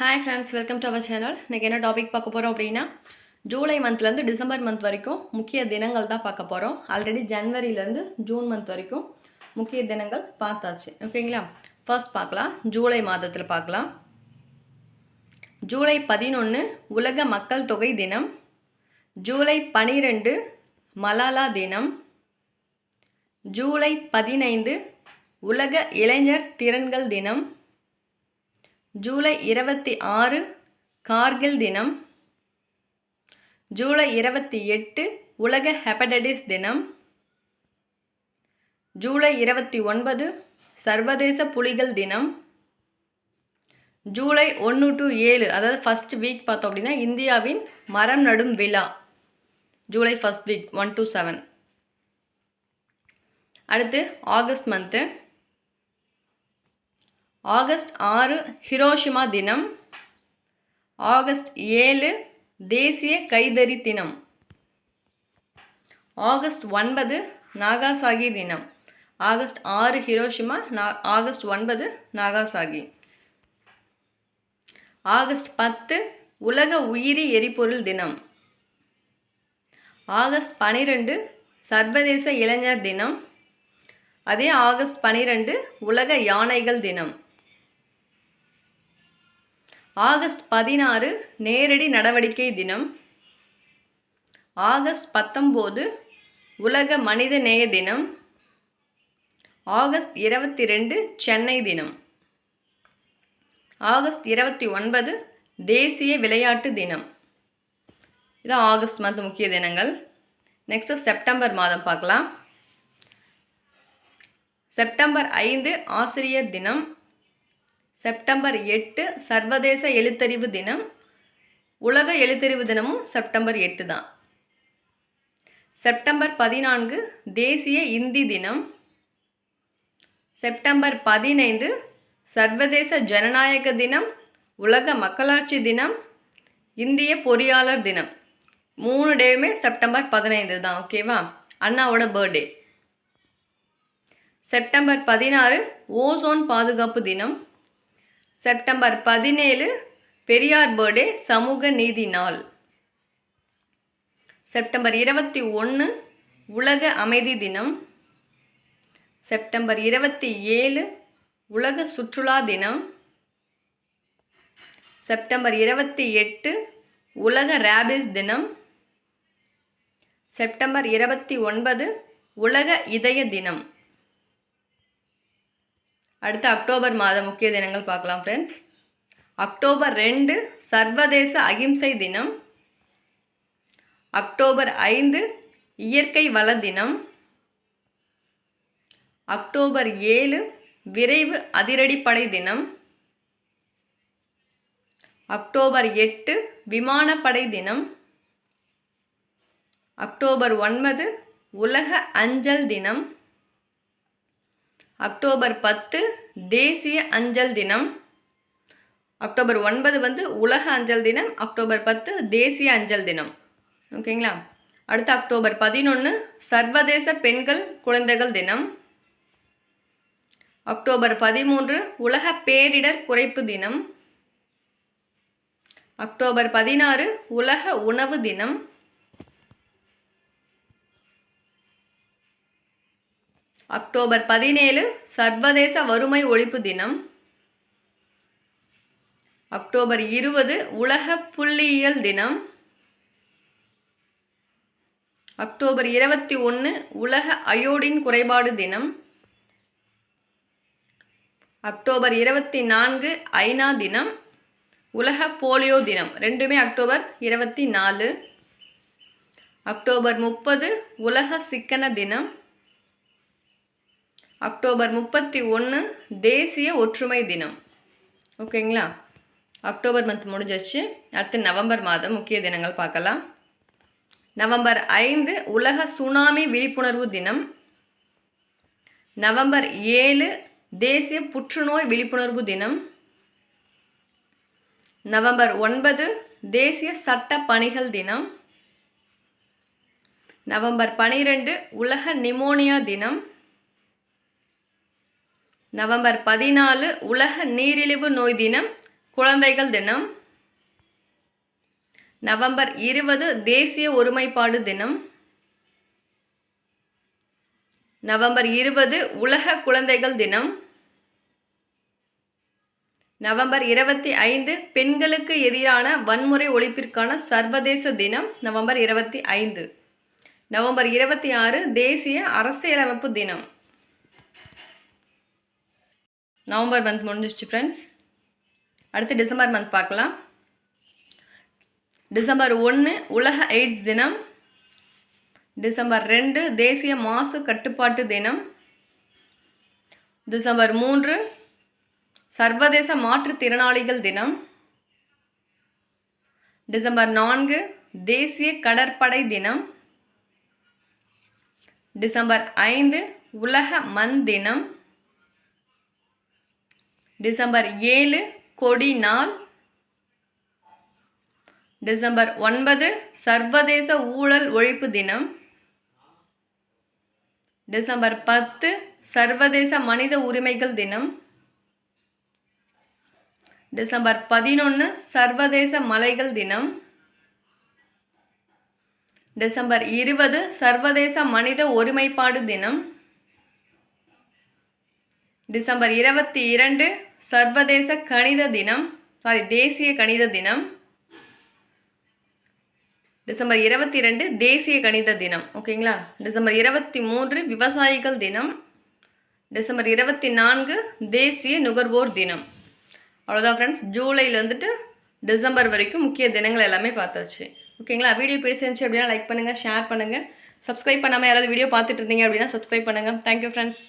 Hi friends welcome to our channel இன்றைக்கி என்ன topic பார்க்க போகிறோம் அப்படின்னா ஜூலை மந்த்லேருந்து டிசம்பர் மந்த் வரைக்கும் முக்கிய தினங்கள் தான் பார்க்க போகிறோம் ஆல்ரெடி ஜனவரிலேருந்து ஜூன் மந்த் வரைக்கும் முக்கிய தினங்கள் பார்த்தாச்சு. ஓகேங்களா ஃபர்ஸ்ட் பார்க்கலாம். ஜூலை மாதத்தில் பார்க்கலாம். ஜூலை பதினொன்று உலக மக்கள் தொகை தினம். ஜூலை பனிரெண்டு மலாலா தினம். ஜூலை பதினைந்து உலக இளைஞர் திறன்கள் தினம். ஜூலை இருபத்தி ஆறு கார்கில் தினம். ஜூலை இருபத்தி எட்டு உலக ஹெப்படடிஸ் தினம். ஜூலை இருபத்தி ஒன்பது சர்வதேச புலிகள் தினம். ஜூலை ஒன்று டு ஏழு அதாவது ஃபஸ்ட் வீக் பார்த்தோம் அப்படின்னா இந்தியாவின் மரம் நடும் விழா. July first week one to seven அடுத்து ஆகஸ்ட் மந்த்து ஆகஸ்ட் ஆறு ஹிரோஷிமா தினம். ஆகஸ்ட் ஏழு தேசிய கைதறி தினம். ஆகஸ்ட் ஒன்பது நாகாசாகி தினம். ஆகஸ்ட் ஆறு ஹிரோஷிமா நா ஆகஸ்ட் ஒன்பது நாகாசாகி. ஆகஸ்ட் பத்து உலக உயிரி எரிபொருள் தினம். ஆகஸ்ட் பனிரெண்டு சர்வதேச இளைஞர் தினம். அதே ஆகஸ்ட் பனிரெண்டு உலக யானைகள் தினம். ஆகஸ்ட் பதினாறு நேரடி நடவடிக்கை தினம். ஆகஸ்ட் பத்தொம்போது உலக மனித நேய தினம். ஆகஸ்ட் இருபத்தி ரெண்டு சென்னை தினம். ஆகஸ்ட் இருபத்தி ஒன்பது தேசிய விளையாட்டு தினம். இது ஆகஸ்ட் மந்த் முக்கிய தினங்கள். நெக்ஸ்ட்டு செப்டம்பர் மாதம் பார்க்கலாம். செப்டம்பர் ஐந்து ஆசிரியர் தினம். செப்டம்பர் எட்டு சர்வதேச எழுத்தறிவு தினம். உலக எழுத்தறிவு தினமும் செப்டம்பர் எட்டு தான். செப்டம்பர் பதினான்கு தேசிய இந்தி தினம். செப்டம்பர் பதினைந்து சர்வதேச ஜனநாயக தினம். உலக மக்களாட்சி தினம். இந்திய பொறியாளர் தினம். மூணு டேவுமே செப்டம்பர் பதினைந்து தான் ஓகேவா அண்ணாவோட பர்த்டே செப்டம்பர் பதினாறு ஓசோன் பாதுகாப்பு தினம். செப்டம்பர் பதினேழு பெரியார் பர்த்டே சமூக நீதி நாள். செப்டம்பர் இருபத்தி ஒன்று உலக அமைதி தினம். செப்டம்பர் இருபத்தி ஏழு உலக சுற்றுலா தினம். செப்டம்பர் இருபத்தி எட்டு உலக ரேபிஸ் தினம். செப்டம்பர் இருபத்தி ஒன்பது உலக இதய தினம். அடுத்து அக்டோபர் மாத முக்கிய தினங்கள் பார்க்கலாம் ஃப்ரெண்ட்ஸ் அக்டோபர் ரெண்டு சர்வதேச அகிம்சை தினம். அக்டோபர் ஐந்து இயற்கை வள தினம். அக்டோபர் ஏழு விரைவு அதிரடிப்படை தினம். அக்டோபர் எட்டு விமானப்படை தினம். அக்டோபர் ஒன்பது உலக அஞ்சல் தினம். அக்டோபர் பத்து தேசிய அஞ்சல் தினம். அக்டோபர் ஒன்பது வந்து உலக அஞ்சல் தினம் அக்டோபர் பத்து தேசிய அஞ்சல் தினம். ஓகேங்களா? அடுத்து அக்டோபர் பதினொன்று சர்வதேச பெண்கள் குழந்தைகள் தினம். அக்டோபர் பதிமூன்று உலக பேரிடர் குறைப்பு தினம். அக்டோபர் பதினாறு உலக உணவு தினம். அக்டோபர் பதினேழு சர்வதேச வறுமை ஒழிப்பு தினம். அக்டோபர் இருபது உலக புள்ளியியல் தினம். அக்டோபர் இருபத்தி ஒன்று உலக அயோடின் குறைபாடு தினம். அக்டோபர் இருபத்தி நான்கு ஐநா தினம். உலக போலியோ தினம். ரெண்டுமே அக்டோபர் இருபத்தி நாலு. அக்டோபர் முப்பது உலக சிக்கன தினம். அக்டோபர் முப்பத்தி ஒன்று தேசிய ஒற்றுமை தினம். ஓகேங்களா? அக்டோபர் மந்த் முடிஞ்சிச்சு அடுத்து நவம்பர் மாதம் முக்கிய தினங்கள் பார்க்கலாம். நவம்பர் ஐந்து உலக சுனாமி விழிப்புணர்வு தினம். நவம்பர் ஏழு தேசிய புற்றுநோய் விழிப்புணர்வு தினம். நவம்பர் ஒன்பது தேசிய சட்ட பணிகள் தினம். நவம்பர் பனிரெண்டு உலக நிமோனியா தினம். நவம்பர் பதினாலு உலக நீரிழிவு நோய் தினம் குழந்தைகள் தினம். நவம்பர் இருபது தேசிய ஒருமைப்பாடு தினம். நவம்பர் இருபது உலக குழந்தைகள் தினம். நவம்பர் இருபத்தி ஐந்து பெண்களுக்கு எதிரான வன்முறை ஒழிப்பிற்கான சர்வதேச தினம் நவம்பர் இருபத்தி ஐந்து. நவம்பர் இருபத்தி ஆறு தேசிய அரசியலமைப்பு தினம். நவம்பர் மந்த் முடிஞ்சிச்சு ஃப்ரெண்ட்ஸ் அடுத்து டிசம்பர் மந்த் பார்க்கலாம். டிசம்பர் ஒன்று உலக எய்ட்ஸ் தினம். டிசம்பர் ரெண்டு தேசிய மாசு கட்டுப்பாட்டு தினம். டிசம்பர் மூன்று சர்வதேச மாற்றுத்திறனாளிகள் தினம். டிசம்பர் நான்கு தேசிய கடற்படை தினம். டிசம்பர் ஐந்து உலக மண் தினம். டிசம்பர் ஏழு கொடி நாள். டிசம்பர் ஒன்பது சர்வதேச ஊழல் ஒழிப்பு தினம். டிசம்பர் பத்து சர்வதேச மனித உரிமைகள் தினம். டிசம்பர் பதினொன்று சர்வதேச மலைகள் தினம். டிசம்பர் இருபது சர்வதேச மனித ஒருமைப்பாடு தினம். டிசம்பர் இருபத்தி இரண்டு சர்வதேச கணித தினம் சாரி தேசிய கணித தினம். டிசம்பர் இருபத்தி ரெண்டு தேசிய கணித தினம் ஓகேங்களா டிசம்பர் இருபத்தி மூன்று விவசாயிகள் தினம். டிசம்பர் இருபத்தி நான்கு தேசிய நுகர்வோர் தினம். அவ்வளோதான் ஃப்ரெண்ட்ஸ் ஜூலையில் வந்துட்டு டிசம்பர் வரைக்கும் முக்கிய தினங்கள் எல்லாமே பார்த்தாச்சு. ஓகேங்களா வீடியோ பிடிச்சிருந்துச்சு அப்படின்னா லைக் பண்ணுங்கள் ஷேர் பண்ணுங்கள் சப்ஸ்கிரைப் பண்ணாமல் யாராவது வீடியோ பார்த்துட்டு இருந்தீங்க அப்படின்னா சப்ஸ்கிரைப் பண்ணுங்கள் தேங்க்யூ ஃப்ரெண்ட்ஸ்